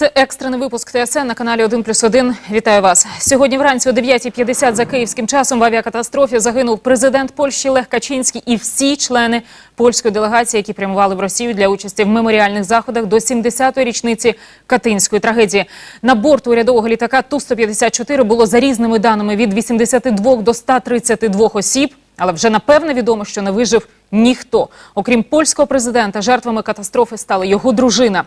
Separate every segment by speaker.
Speaker 1: Це екстрений випуск ТСН на каналі 1 плюс 1. Вітаю вас. Сьогодні вранці о 9.50 за київським часом в авіакатастрофі загинув президент Польщі Лех Качинський і всі члени польської делегації, які прямували в Росію для участі в меморіальних заходах до 70-ї річниці Катинської трагедії. На борт урядового літака Ту-154 було за різними даними від 82 до 132 осіб. Але вже напевне відомо, що не вижив ніхто. Окрім польського президента, жертвами катастрофи стала його дружина.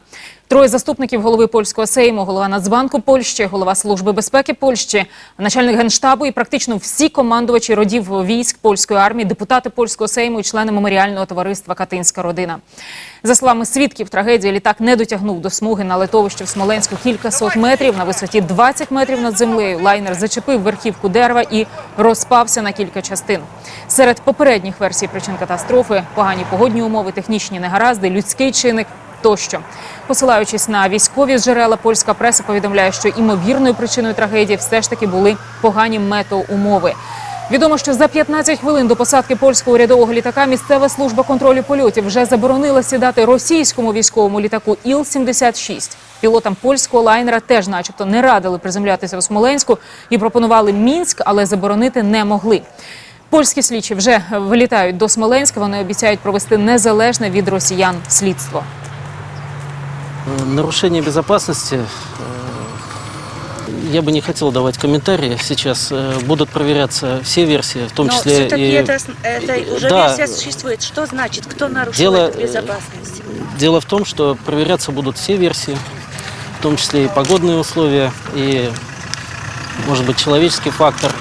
Speaker 1: Троє заступників голови польського сейму, голова Нацбанку Польщі, голова Служби безпеки Польщі, начальник генштабу і практично всі командувачі родів військ польської армії, депутати польського сейму і члени меморіального товариства Катинська родина. За словами свідків трагедії, літак не дотягнув до смуги на литовищі в Смоленську кількасот метрів. На висоті 20 метрів над землею лайнер зачепив верхівку дерева і розпався на кілька частин. Серед попередніх версій причин катастрофи погані погодні умови, технічні негаразди, людський чинник тощо. Посилаючись на військові джерела, польська преса повідомляє, що імовірною причиною трагедії все ж таки були погані метеоумови. Відомо, що за 15 хвилин до посадки польського урядового літака місцева служба контролю польотів вже заборонила сідати російському військовому літаку Іл-76. Пілотам польського лайнера теж, начебто, не радили приземлятися у Смоленську і пропонували Мінськ, але заборонити не могли. Польські слідчі вже вилітають до Смоленська. Вони обіцяють провести незалежне від росіян слідство.
Speaker 2: Нарушение безопасности. э, Я бы не хотел давать комментарии. Сейчас э, будут проверяться все версии, в том
Speaker 3: Но
Speaker 2: числе
Speaker 3: все-таки
Speaker 2: и...
Speaker 3: это, это уже
Speaker 2: Да.
Speaker 3: версия существует. Что значит, кто нарушил
Speaker 2: Дело,
Speaker 3: эту
Speaker 2: э,
Speaker 3: безопасность?
Speaker 2: Дело в том, что проверяться будут все версии, в том числе и погодные условия, и, может быть, человеческий фактор.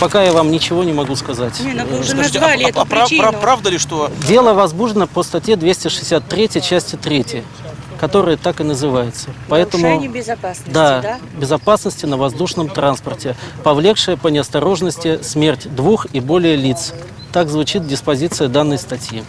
Speaker 2: Пока я вам ничего не могу сказать.
Speaker 3: Не, ну вы уже
Speaker 4: Скажите,
Speaker 3: назвали
Speaker 4: а,
Speaker 3: эту
Speaker 4: а прав-
Speaker 3: причину.
Speaker 4: прав- правда ли, что
Speaker 2: Дело возбуждено по статье 263 части 3, которая так и называется. Поэтому...
Speaker 3: Нарушение безопасности,
Speaker 2: Да,
Speaker 3: да?
Speaker 2: безопасности на воздушном транспорте, повлекшая по неосторожности смерть двух и более лиц. Так звучит диспозиция данной статьи.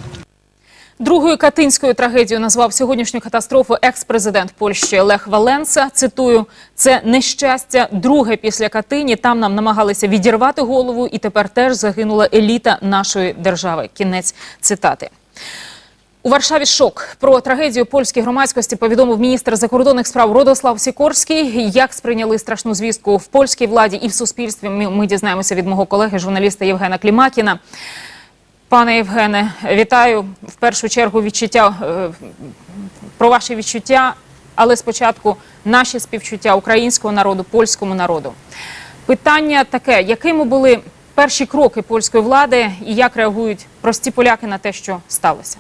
Speaker 1: Другою катинською трагедією назвав сьогоднішню катастрофу екс-президент Польщі Лех Валенса. Цитую: це нещастя друге після Катині. Там нам намагалися відірвати голову, і тепер теж загинула еліта нашої держави. Кінець цитати. У Варшаві шок про трагедію польській громадськості повідомив міністр закордонних справ Родослав Сікорський. Як сприйняли страшну звістку в польській владі і в суспільстві? Ми, дізнаємося від мого колеги, журналіста Євгена Клімакіна. Пане Євгене, вітаю в першу чергу відчуття е, про ваші відчуття, але спочатку наші співчуття українського народу, польському народу. Питання таке: якими були перші кроки польської влади і як реагують прості поляки на те, що сталося?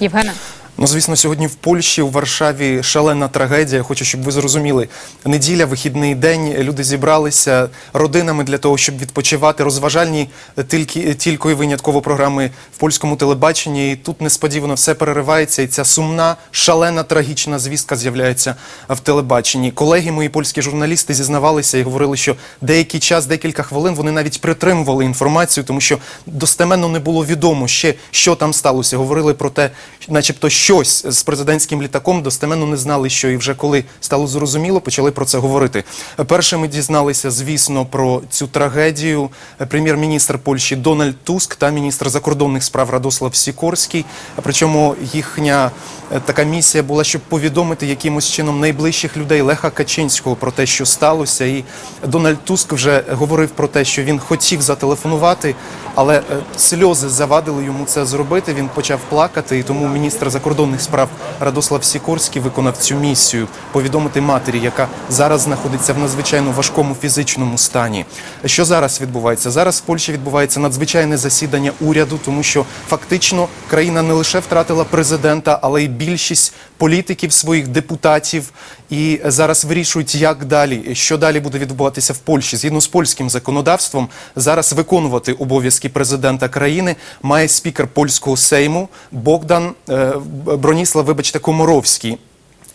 Speaker 1: หยิบให้น่อย
Speaker 5: Ну, звісно, сьогодні в Польщі, у Варшаві шалена трагедія. Хочу, щоб ви зрозуміли. Неділя, вихідний день. Люди зібралися родинами для того, щоб відпочивати. Розважальні тільки, тільки і винятково програми в польському телебаченні. І тут несподівано все переривається. І ця сумна, шалена, трагічна звістка з'являється в телебаченні. Колеги, мої польські журналісти, зізнавалися і говорили, що деякий час, декілька хвилин, вони навіть притримували інформацію, тому що достеменно не було відомо ще, що там сталося. Говорили про те, начебто щось з президентським літаком, достеменно не знали, що і вже коли стало зрозуміло, почали про це говорити. Першими дізналися, звісно, про цю трагедію прем'єр-міністр Польщі Дональд Туск та міністр закордонних справ Радослав Сікорський. Причому їхня е, така місія була, щоб повідомити якимось чином найближчих людей Леха Качинського про те, що сталося. І Дональд Туск вже говорив про те, що він хотів зателефонувати, але е, сльози завадили йому це зробити. Він почав плакати, і тому міністр закордонних справ Радослав Сікорський виконав цю місію повідомити матері, яка зараз знаходиться в надзвичайно важкому фізичному стані. Що зараз відбувається? Зараз в Польщі відбувається надзвичайне засідання уряду, тому що фактично країна не лише втратила президента, але й більшість політиків своїх депутатів. І зараз вирішують, як далі, що далі буде відбуватися в Польщі. Згідно з польським законодавством, зараз виконувати обов'язки президента країни має спікер польського сейму Богдан е, Броніслав, вибачте, Комаровський.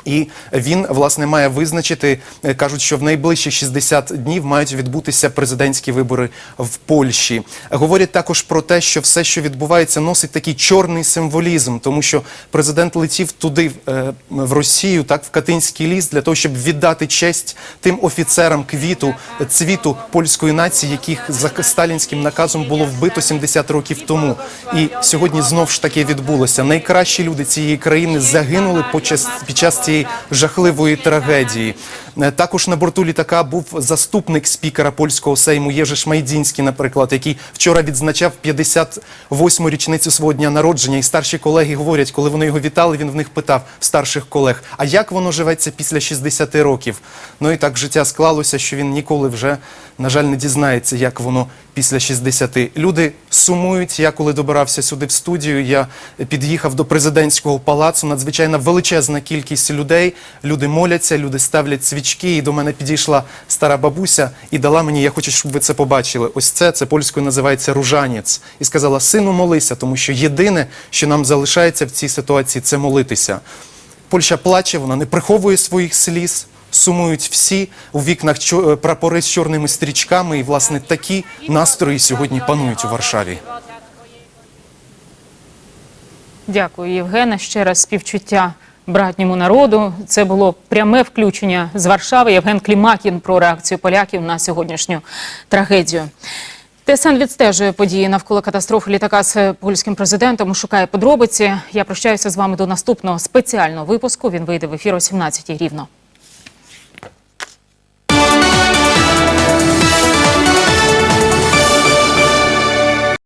Speaker 5: І він власне має визначити, е, кажуть, що в найближчі 60 днів мають відбутися президентські вибори в Польщі. Говорять також про те, що все, що відбувається, носить такий чорний символізм, тому що президент летів туди е, в Росію, так в Катинський ліс, для того, щоб віддати честь тим офіцерам квіту цвіту польської нації, яких за сталінським наказом було вбито 70 років тому. І сьогодні знов ж таки відбулося. Найкращі люди цієї країни загинули під час, час цієї жахливої трагедії. Е, Також на борту літака був заступник спікера польського сейму Єжиш Майдінський, наприклад, який вчора відзначав 58-му річницю свого дня народження. І старші колеги говорять, коли вони його вітали, він в них питав старших колег: а як воно живеться після 60 років? Ну і так життя склалося, що він ніколи вже, на жаль, не дізнається, як воно після 60. Люди сумують. Я коли добирався сюди в студію, я під'їхав до президентського палацу. Надзвичайно величезна кількість людей. Люди моляться, люди ставлять свічки. І до мене підійшла стара бабуся і дала мені. Я хочу, щоб ви це побачили. Ось це це польською називається ружанець. І сказала: сину, молися, тому що єдине, що нам залишається в цій ситуації, це молитися. Польща плаче, вона не приховує своїх сліз. Сумують всі у вікнах е, прапори з чорними стрічками, і власне такі настрої сьогодні панують у Варшаві.
Speaker 1: Дякую, Євгена. Ще раз співчуття братньому народу. Це було пряме включення з Варшави. Євген Клімакін про реакцію поляків на сьогоднішню трагедію. ТСН відстежує події навколо катастрофи літака з польським президентом. Шукає подробиці. Я прощаюся з вами до наступного спеціального випуску. Він вийде в ефір о 17 рівно.